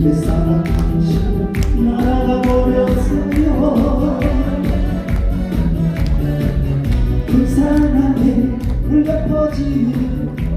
함께 살아가는 날아가 버렸어요 그 사랑에 흘러 퍼지.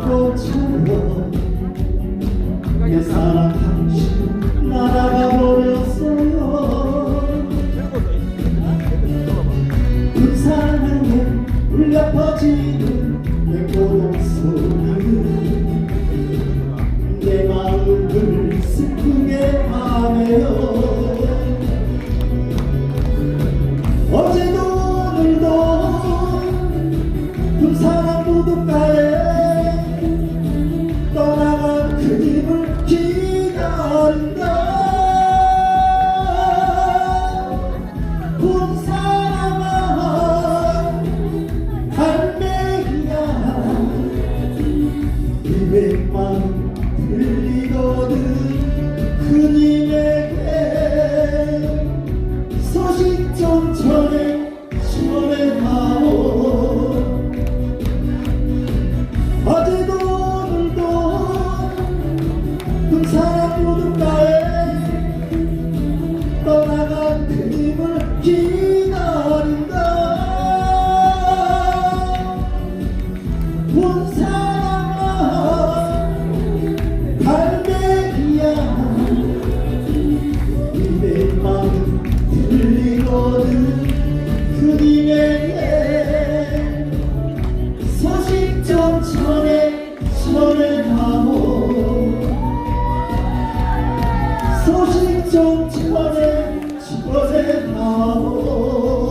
꽃처럼 내 사랑 당신 날아가 버렸어요 그 사랑에 울려 퍼지는 내 고독 소리는 내 마음을 슬프게 하네요 들리거든 그님에게 소식 좀 전해 전해다오. 어제도 오늘도 그 사람 모두가에 떠나간 그림을 기다린다. 본사 소식 좀 전해 집어내 나오